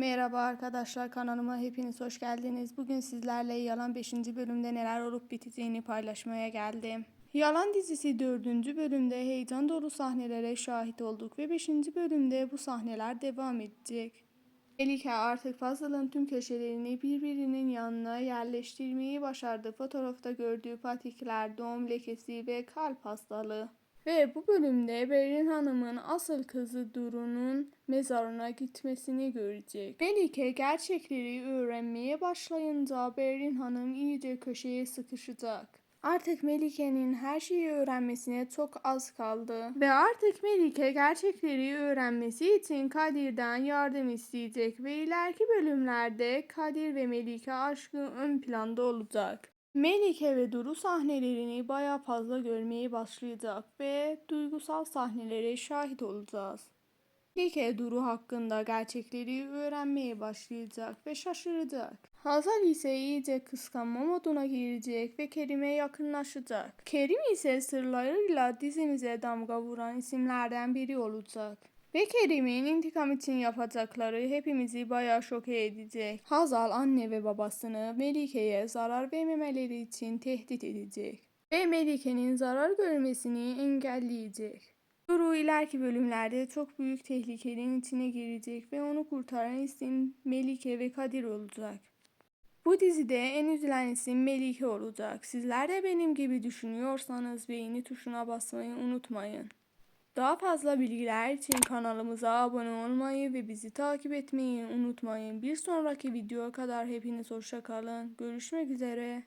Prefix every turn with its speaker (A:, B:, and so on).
A: Merhaba arkadaşlar kanalıma hepiniz hoş geldiniz. Bugün sizlerle Yalan 5. bölümde neler olup biteceğini paylaşmaya geldim. Yalan dizisi 4. bölümde heyecan dolu sahnelere şahit olduk ve 5. bölümde bu sahneler devam edecek. Melike artık Fazıl'ın tüm köşelerini birbirinin yanına yerleştirmeyi başardı. Fotoğrafta gördüğü patikler, doğum lekesi ve kalp hastalığı. Ve bu bölümde Berin Hanım'ın asıl kızı Duru'nun mezarına gitmesini görecek. Melike gerçekleri öğrenmeye başlayınca Berin Hanım iyice köşeye sıkışacak. Artık Melike'nin her şeyi öğrenmesine çok az kaldı. Ve artık Melike gerçekleri öğrenmesi için Kadir'den yardım isteyecek ve ileriki bölümlerde Kadir ve Melike aşkı ön planda olacak. Melike ve Duru sahnelerini baya fazla görmeye başlayacak ve duygusal sahnelere şahit olacağız. Melike Duru hakkında gerçekleri öğrenmeye başlayacak ve şaşıracak. Hazal ise iyice kıskanma moduna girecek ve Kerim'e yakınlaşacak. Kerim ise sırlarıyla dizimize damga vuran isimlerden biri olacak. Ve Kerim'in intikam için yapacakları hepimizi bayağı şoke edecek. Hazal anne ve babasını Melike'ye zarar vermemeleri için tehdit edecek. Ve Melike'nin zarar görmesini engelleyecek. Duru ileriki bölümlerde çok büyük tehlikenin içine girecek ve onu kurtaran isim Melike ve Kadir olacak. Bu dizide en üzülen isim Melike olacak. Sizler de benim gibi düşünüyorsanız beğeni tuşuna basmayı unutmayın. Daha fazla bilgiler için kanalımıza abone olmayı ve bizi takip etmeyi unutmayın. Bir sonraki videoya kadar hepiniz hoşça kalın. Görüşmek üzere.